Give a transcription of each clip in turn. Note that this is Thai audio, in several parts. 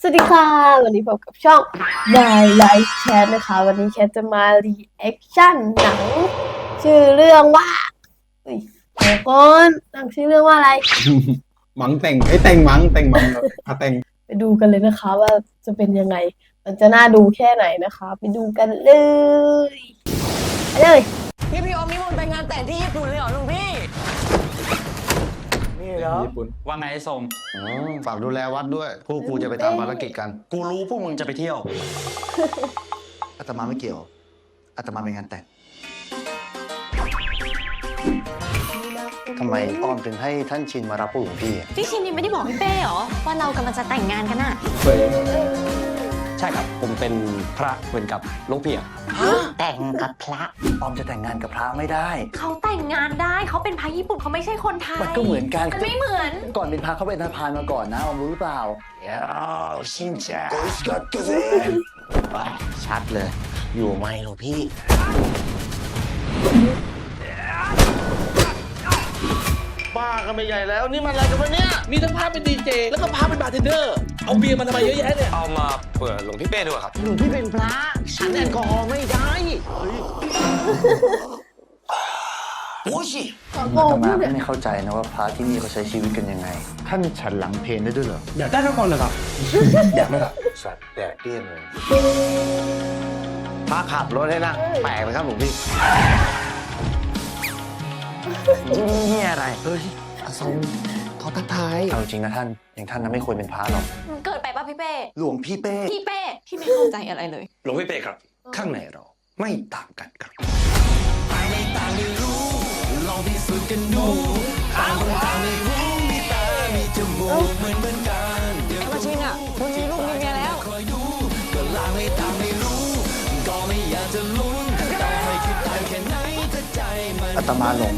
สวัสดีค่ะ วันนี้พบกับช่อง My Life Chat นะคะ วันนี้แคทจะมารีแอคชั่นหนัง ชื่อเรื่องว่าอุ้ยเดี๋ยวก่อนหนังชื่อเรื่องว่าอะไรมังแต่งไอ้ยแต่งมังแต่งมังแบบพาแต่งไปดูกันเลยนะคะว่าจะเป็นยังไง มันจะน่าดูแค่ไหนนะคะ ไปดูกันเลยไปเลย พี่พี่ออมนิมนต์ไปงานแต่งที่ญี่ปุ่นเลยเหรอลุงพี่ นี่เหรอญี่ปุ่น ว่าไงไอ้สมอืมฝากดูแลวัดด้วย พวกกูจะไปทำภารกิจกัน กูรู้พวกมึงจะไปเที่ยว อาตมาไม่เกี่ยว อาตมาเป็นงานแต่งทำไมอ้อมถึงให้ท่านชินมารับพวกหลวงพี่อะพี่ชินยังไม่ได้บอกพี่เป้เหรอ ว่าเรากำลังจะแต่งงานกันอะ ใช่ครับ ผมเป็นพระเหมือนกับหลุงพี่อะแต่งกับพระอ้อมจะแต่งงานกับพระไม่ได้ เขาแต่งงานได้เขาเป็นพระญี่ปุ่นเขาไม่ใช่คนไทยมันก็เหมือนกัน มันไม่เหมือนก่อนเป็นพระเขาเป็นทหารมาก่อนนะอ้อมรู้หรือเปล่าชินจ้าชัดเลย อยู่ไหมหลวงพี่ บ้ากันไปใหญ่แล้ว นี่มันอะไรกันวะเนี่ย มีทั้งพาเป็นดีเจแล้วก็พาเป็นบาร์เทนเดอร์ เอาเบียร์มาทำไมเยอะแยะเนี่ย เอามาเปิดหลวงพี่เป้ด้วยครับ หลวงพี่เป็นพระฉันแอลกอฮอล์ไม่ได้โอ้ยขอโกอางตพูมาดก็เนี่ยไม่เข้าใจนะว่าพระที่นี่เขาใช้ชีวิตกันยังไง ท่านฉันหลังเพลนได้ด้วยเหรอ อยากได้ทั้งคนเลยครับ อยากไหมล่ะสัตว์แดกเดี้ยนเลยพระขับรถให้นั่งแปลกไหมครับหลวงพี่ นี่อะไรเฮ้ยอาสมเขาทักทายเอาจริงนะท่านอย่างท่านนั้นไม่ควรเป็นพระหรอกมันเกิดไปป่ะพี่เป้ หลวงพี่เป้พี่เป้พี่ไม่เข้าใจอะไรเลย หลวงพี่เป้ครับ ข้างในเราไม่ต่างกันครับ ตมาหลง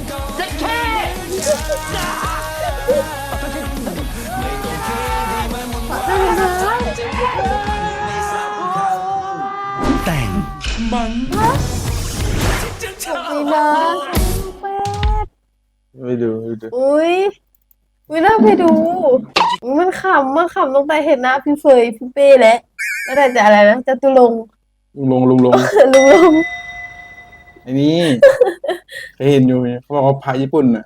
แต่งมันนี่นะแป๊ดไปดูไปดูอุ้ยอุ้ยน่าไปดูอุ๊ยมันขำมากขำตั้งแต่เห็นหน้าพี่เฟยพี่เป้แล้วแล้วแต่จะอะไรนะจตุรงค์ลุงลงลุงลงลุงลงไอ้นี่ เคยเห็นอยู่เขาบอกว่าพระญี่ปุ่นอะ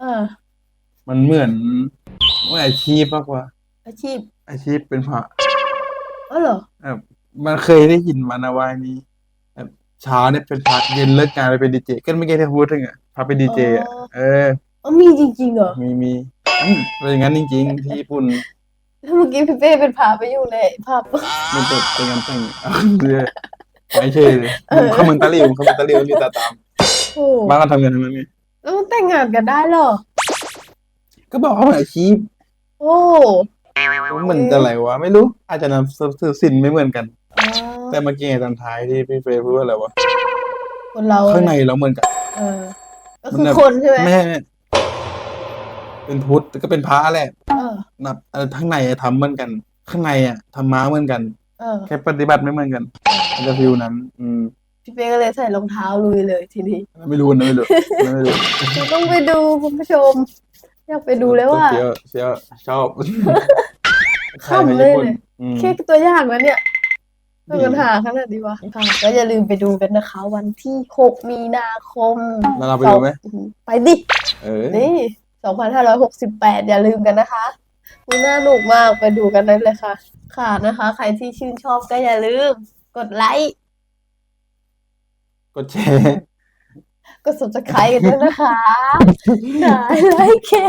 เออ มันเหมือนว่าอาชีพมากกว่า อาชีพอาชีพเป็นพระอ๋อเหรอแบบมันเคยได้ยินมานะว่านี้แบบเช้าเนี่ยเป็นพระเย็นเลิกงานไปเป็นดีเจก็เมื่อกี้ที่พูดถึงอะพระเป็นดีเจอะเอออ๋อมีจริงๆเหรอมีมีอืมเป็นอย่างนั้นจริง ๆ ที่ญี่ปุ่นถ้าเมื่อกี้พี่เป้เป็นพาไปอยู่ในภาพมันจะเป็นงานแต่งเรื่อยไม่ใช่เลยเขาเหมือนตะหลิวเขาเหมือนตะหลิวมีตาตาม โอ้บ้านก็ทำกันทั้งนั้นไงแล้วมันแต่งงานกันได้เหรอ ก็บอกเขาเป็นอาชีพโอ้มันจะอะไรวะ ไม่รู้ อาจจะนำสื่อสินไม่เหมือนกันอ๋อแต่เมื่อกี้ตอนท้ายที่พี่เฟย์พูดว่าอะไรวะคนเราข้างในเราเหมือนกัน เออก็คือคนใช่ไหมไม่ใช่ไม่เป็นพุทธแต่ก็เป็นพระแหละเออ นับเออข้างในอะทำเหมือนกัน ข้างในอะทำม้าเหมือนกัน เออ แค่ปฏิบัติไม่เหมือนกันมันจะฟิวนั้น อืม พี่เป้ก็เลยใส่รองเท้าลุยเลยทีนี้ ไม่รู้นะไม่รู้ไม่รู้ต้องไปดูคุณผู้ชม อยากไปดูเลยว่าเชียวเชียวชอบขำเลยเลยอืมแค่ตัวอย่างนั้นเนี่ยเป็นปัญหาขนาดนี้วะค่ะก็อย่าลืมไปดูกันนะคะ วันที่ 6 มีนาคมแล้วเราไปดูไหมไปดิเออนี่2568 อย่าลืมกันนะคะมีน่าหนุกมากไปดูกันได้เลยค่ะ ค่ะนะคะ ใครที่ชื่นชอบก็อย่าลืม กดไลค์ กดแชร์ กด subscribe กันด้วยนะคะได้ไลค์แค่